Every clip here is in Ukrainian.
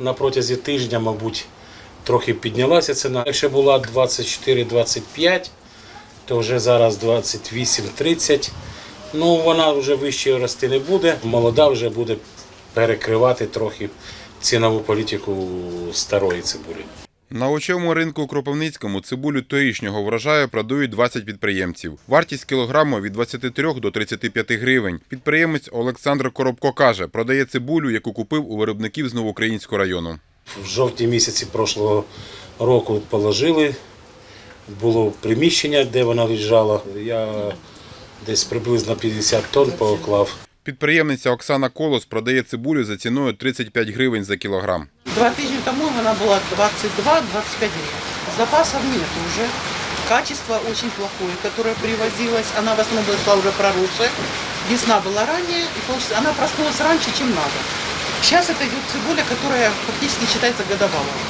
на протязі тижня, мабуть, трохи піднялася ціна. Якщо була 24-25, то вже зараз 28-30. Ну, вона вже вище рости не буде. Молода вже буде перекривати трохи цінову політику старої цибулі. На очовому ринку у Кропивницькому цибулю торішнього врожаю продають 20 підприємців. Вартість кілограму від 23 до 35 гривень. Підприємець Олександр Коробко каже, продає цибулю, яку купив у виробників з Новоукраїнського району. В жовтні місяці прошлого року положили. Було приміщення, де вона лежала. Я десь приблизно 50 тонн поклав. Підприємниця Оксана Колос продає цибулю за ціною 35 гривень за кілограм. Два тижні тому вона була 22-25 гривен. Запасов нет уже. Качество очень плохое, которое привозилось. Она в основном была уже проросшая. Весна была ранее, и получается, она проснулась раньше, чем надо. Сейчас это идет цибуля, которая фактически считается годовалой.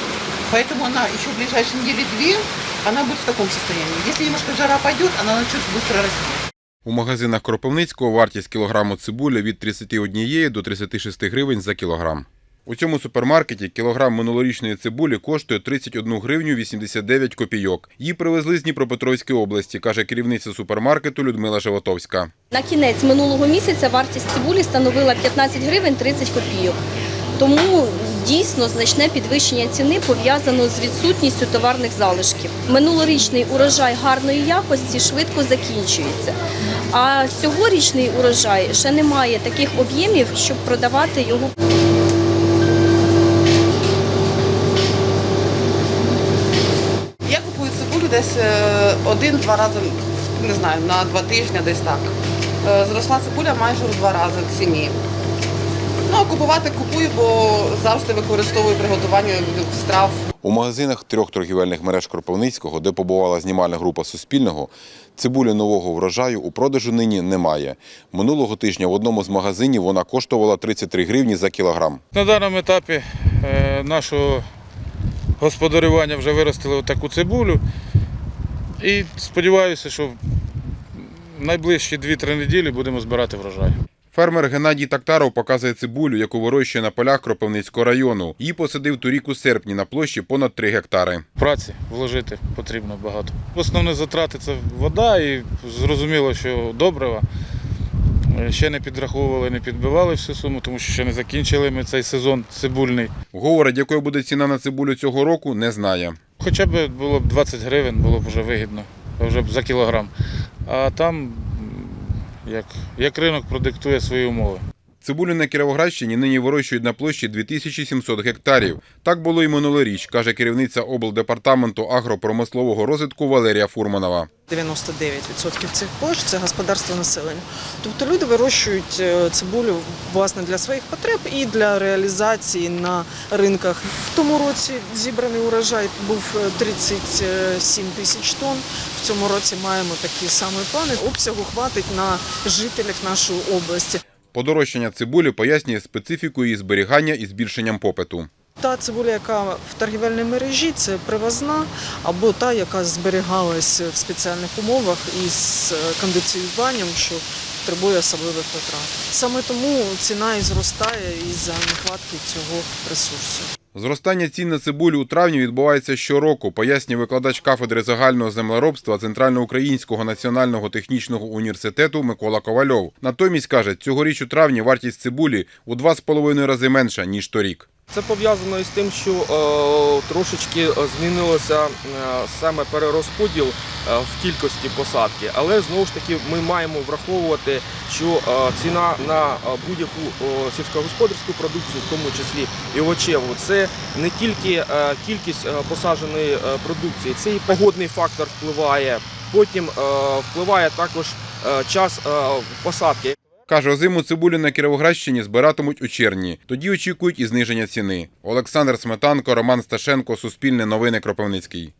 Поэтому она еще в ближайшие недели две, она будет в таком состоянии. Если немножко жара пойдет, она начнет быстро расти. У магазинах Кропивницького вартість кілограму цибулі від 31 до 36 гривень за кілограм. У цьому супермаркеті кілограм минулорічної цибулі коштує 31 гривню 89 копійок. Її привезли з Дніпропетровської області, каже керівниця супермаркету Людмила Животовська. На кінець минулого місяця вартість цибулі становила 15 гривень 30 копійок. Тому дійсно значне підвищення ціни пов'язано з відсутністю товарних залишків. Минулорічний урожай гарної якості швидко закінчується. А цьогорічний урожай ще не має таких об'ємів, щоб продавати його Я купую цибулю десь е, один-два рази, не знаю, на два тижні десь так. Е, Зросла цибуля майже в два рази в ціні. Ну, а купувати купую, бо завжди використовую приготування страв. У магазинах трьох торгівельних мереж Кропивницького, де побувала знімальна група Суспільного, цибулі нового врожаю у продажу нині немає. Минулого тижня в одному з магазинів вона коштувала 33 гривні за кілограм. На даному етапі е, нашого господарювання вже виростили таку цибулю. І сподіваюся, що в найближчі 2-3 неділі будемо збирати врожай. Фермер Геннадій Тактаров показує цибулю, яку вирощує на полях Кропивницького району. Її посадив торік у серпні на площі понад 3 гектари. Праці вложити потрібно багато. Основні затрати це вода і зрозуміло, що добрива. Е, Ще не підраховували, не підбивали всю суму, тому що ще не закінчили ми цей сезон цибульний. Говорить, якою буде ціна на цибулю цього року, не знає. Хоча б було б 20 гривень, було б вже вигідно, вже б за кілограм. А там, як, як ринок продиктує свої умови. Цибулю на Кіровоградщині нині вирощують на площі 2700 гектарів. Так було і минулоріч, каже керівниця облдепартаменту агропромислового розвитку Валерія Фурманова. 99% цих площ це господарство населення. Тобто люди вирощують е, цибулю власне для своїх потреб і для реалізації на ринках. В тому році зібраний урожай був е, 37 тисяч тонн. В цьому році маємо такі самі плани. Обсягу хватить на жителів нашої області. Подорожчання цибулі пояснює специфіку її зберігання і збільшенням попиту. Та цибуля, яка в торгівельній мережі, це привозна, або та, яка зберігалась в спеціальних умовах із е, кондиціюванням, що потребує особливих витрат. Саме тому ціна і зростає із-за нехватки цього ресурсу. Зростання цін на цибулю у травні відбувається щороку, пояснює викладач кафедри загального землеробства Центральноукраїнського національного технічного університету Микола Ковальов. Натомість каже, цьогоріч у травні вартість цибулі у два з половиною рази менша ніж торік. Це пов'язано із тим, що е, трошечки е, змінилося е, саме перерозподіл в кількості посадки, але знову ж таки ми маємо враховувати, що е, ціна на е, будь-яку е, сільськогосподарську продукцію, в тому числі і овочеву, це не тільки е, кількість е, посадженої е, продукції, це і погодний фактор впливає. Потім е, впливає також е, час е, посадки. Каже, озиму цибулю на Кіровоградщині збиратимуть у червні. Тоді очікують і зниження ціни. Олександр Сметанко, Роман Сташенко, Суспільне новини Кропивницький.